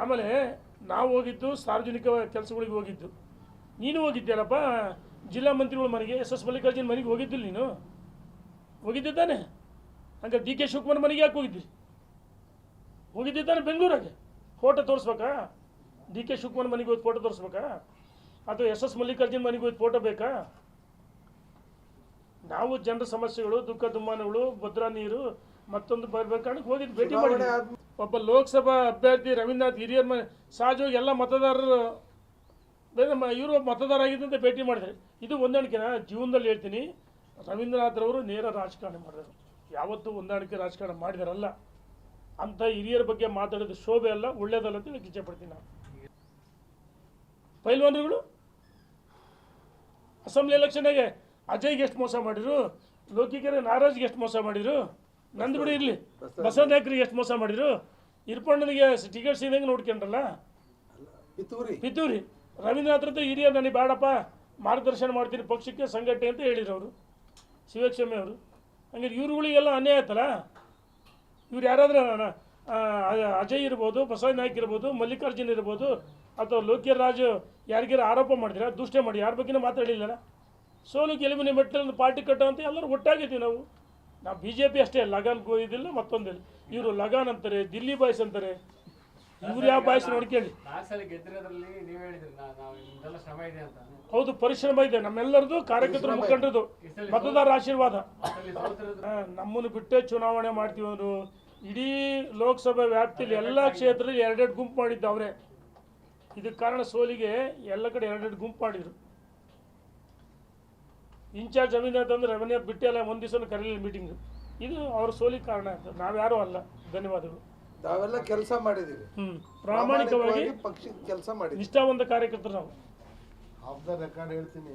ಆಮೇಲೆ ನಾವು ಹೋಗಿದ್ದು ಸಾರ್ವಜನಿಕ ಕೆಲಸಗಳಿಗೆ ಹೋಗಿದ್ದು. ನೀನು ಹೋಗಿದ್ದೇನಪ್ಪ ಜಿಲ್ಲಾ ಮಂತ್ರಿಗಳ ಮನೆಗೆ ಎಸ್ ಎಸ್ ಮಲ್ಲಿಕಾರ್ಜುನ ಮನೆಗೆ ಹೋಗಿದ್ದಿಲ್ಲ ನೀನು? ಹೋಗಿದ್ದಿದ್ದಾನೆ ಹಂಗೆ ಡಿ ಕೆ ಶಿವಕುಮಾರ್ ಮನೆಗೆ ಯಾಕೆ ಹೋಗಿದ್ದಿ? ಹೋಗಿದ್ದಿದ್ದಾನೆ ಬೆಂಗಳೂರಾಗೆ? ಫೋಟೋ ತೋರಿಸ್ಬೇಕಾ? ಡಿ ಕೆ ಶಿವಕುಮಾರ್ ಮನೆಗೆ ಹೋಗಿ ಫೋಟೋ ತೋರಿಸ್ಬೇಕಾ? ಅಥವಾ ಎಸ್ ಎಸ್ ಮಲ್ಲಿಕಾರ್ಜುನ ಮನೆಗೆ ಹೋಗಿ ಫೋಟೋ ಬೇಕಾ? ನಾವು ಜನರ ಸಮಸ್ಯೆಗಳು ದುಃಖ ದುಮ್ಮಾನಗಳು ಭದ್ರಾ ನೀರು ಮತ್ತೊಂದು ಬರ್ಬೇಕಾದ್ರೆ ಹೋಗಿದ್ದು ಭೇಟಿ ಮಾಡಿ ಒಬ್ಬ ಲೋಕಸಭಾ ಅಭ್ಯರ್ಥಿ ರವೀಂದ್ರನಾಥ್ ಹಿರಿಯರ್ ಮನೆ ಸಹಜವಾಗಿ ಎಲ್ಲ ಮತದಾರರು ಇವರು ಮತದಾರ ಆಗಿದ್ದಂತೆ ಭೇಟಿ ಮಾಡಿದ್ರು. ಇದು ಹೊಂದಾಣಿಕೆನ ಜೀವನದಲ್ಲಿ ಹೇಳ್ತೀನಿ ರವೀಂದ್ರನಾಥ್ರವರು ನೇರ ರಾಜಕಾರಣ ಮಾಡಿದರು. ಯಾವತ್ತೂ ಹೊಂದಾಣಿಕೆ ರಾಜಕಾರಣ ಮಾಡಿದಾರಲ್ಲ. ಅಂಥ ಹಿರಿಯರ ಬಗ್ಗೆ ಮಾತಾಡೋದು ಶೋಭೆ ಅಲ್ಲ, ಒಳ್ಳೇದಲ್ಲ ಅಂತ ಹೇಳಕ್ಕೆ ಇಚ್ಛೆಪಡ್ತೀನಿ ನಾನು. ಪೈಲ್ವಾನ್ರುಗಳು, ಅಸೆಂಬ್ಲಿ ಎಲೆಕ್ಷನ್ಗೆ ಅಜಯ್ಗೆ ಎಷ್ಟು ಮೋಸ ಮಾಡಿದ್ರು ಲೋಕಿಕೆರೆ ನಾರಾಜ್ಗೆ ಎಷ್ಟು ಮೋಸ ಮಾಡಿರು ನಂದು ಬಿಡಿ ಇರಲಿ. ಬಸವ ನಾಯಕರಿಗೆ ಎಷ್ಟು ಮೋಸ ಮಾಡಿದ್ರು? ಇರ್ಪಣ್ಣನಿಗೆ ಟಿಕೆಟ್ ಸಿಗಂಗೆ ನೋಡ್ಕೊಂಡ್ರಲ್ಲ? ಪಿತೂರಿ. ಪಿತೂರಿ. ರವೀಂದ್ರನಾಥ್ ಹತ್ರ ಹಿರಿಯ ನನಗೆ ಬೇಡಪ್ಪ ಮಾರ್ಗದರ್ಶನ ಮಾಡ್ತೀನಿ ಪಕ್ಷಕ್ಕೆ ಸಂಘಟನೆ ಅಂತ ಹೇಳಿದ್ರು ಅವರು. ಶಿವಕ್ಷಮೆ ಅವರು. ಹಂಗೆ ಇವ್ರುಗಳಿಗೆಲ್ಲ ಅನ್ಯಾಯ ಆಯ್ತಲ್ಲ? ಇವ್ರು ಯಾರಾದ್ರೂ ಅಜಯ್ ಇರ್ಬೋದು ಬಸವ ನಾಯ್ಕ ಇರ್ಬೋದು ಮಲ್ಲಿಕಾರ್ಜುನ್ ಇರ್ಬೋದು ಅಥವಾ ಲೋಕ್ಯ ರಾಜು ಯಾರಿಗಾರ ಆರೋಪ ಮಾಡಿದ್ರೆ? ದುಷ್ಟೇ ಮಾಡಿ. ಯಾರ ಬಗ್ಗೆನೂ ಮಾತಾಡಲಿಲ್ಲ ಸೋಲು ಗೆಲುವಿನ ಮೆಟ್ಟಲನ್ನು ಪಾರ್ಟಿ ಕಟ್ಟೋ ಅಂತ ಎಲ್ಲರೂ ಒಟ್ಟಾಗಿದ್ದೀವಿ ನಾವು. ನಾವು ಬಿ ಜೆ ಪಿ ಅಷ್ಟೇ ಲಗನ್ ಇದಿಲ್ಲ ಮತ್ತೊಂದಿಲ್ಲ ಇವರು ಲಗಾನ್ ಅಂತಾರೆ ದಿಲ್ಲಿ ಬಾಯ್ಸ್ ಅಂತಾರೆ. ಇವ್ರು ಯಾವ ಬಾಯ್ಸ್ ನೋಡ್ಕೊಳ್ಳಿ ಹೌದು ಪರಿಶ್ರಮ ಇದೆ ನಮ್ಮೆಲ್ಲರದು ಕಾರ್ಯಕರ್ತರು ಮುಖಂಡರದು ಮತದಾರರ ಆಶೀರ್ವಾದ. ನಮ್ಮನ್ನು ಬಿಟ್ಟೇ ಚುನಾವಣೆ ಮಾಡ್ತೀವಿ ಅವರು. ಇಡೀ ಲೋಕಸಭೆ ವ್ಯಾಪ್ತಿಯಲ್ಲಿ ಎಲ್ಲ ಕ್ಷೇತ್ರದಲ್ಲಿ ಎರಡೆರಡು ಗುಂಪು ಮಾಡಿದ್ದು ಅವರೇ. ಇದಕ್ಕೆ ಕಾರಣ ಸೋಲಿಗೆ ಎಲ್ಲ ಕಡೆ ಎರಡೆರಡು ಗುಂಪು ಮಾಡಿದ್ರು. ಇನ್ಚಾರ್ಜ್ ಅಂದ್ರೆ ರೆವೆನ್ಯೂ ಬಿಟ್ಟೆ ಅಲ್ಲ ಒಂದು ದಿವಸ ಕರೀಲಿಲ್ಲ ಮೀಟಿಂಗ್ ಇದು ಅವ್ರ ಸೋಲಿಗೆ ಕಾರಣ ಆಯ್ತು ನಾವ್ಯಾರು ಅಲ್ಲ. ಧನ್ಯವಾದಗಳು. ನಾವೆಲ್ಲ ಕೆಲಸ ಮಾಡಿದೀವಿ. ಹ್ಮ್. ಪ್ರಾಮಾಣಿಕವಾಗಿ ಪಕ್ಷಕ್ಕೆ ಕೆಲಸ ಮಾಡಿದ್ವಿ. ಒಂದು ಕಾರ್ಯಕರ್ತರು ನಾವು. ಆಫ್ ದ ರೆಕಾರ್ಡ್ ಹೇಳ್ತೀನಿ.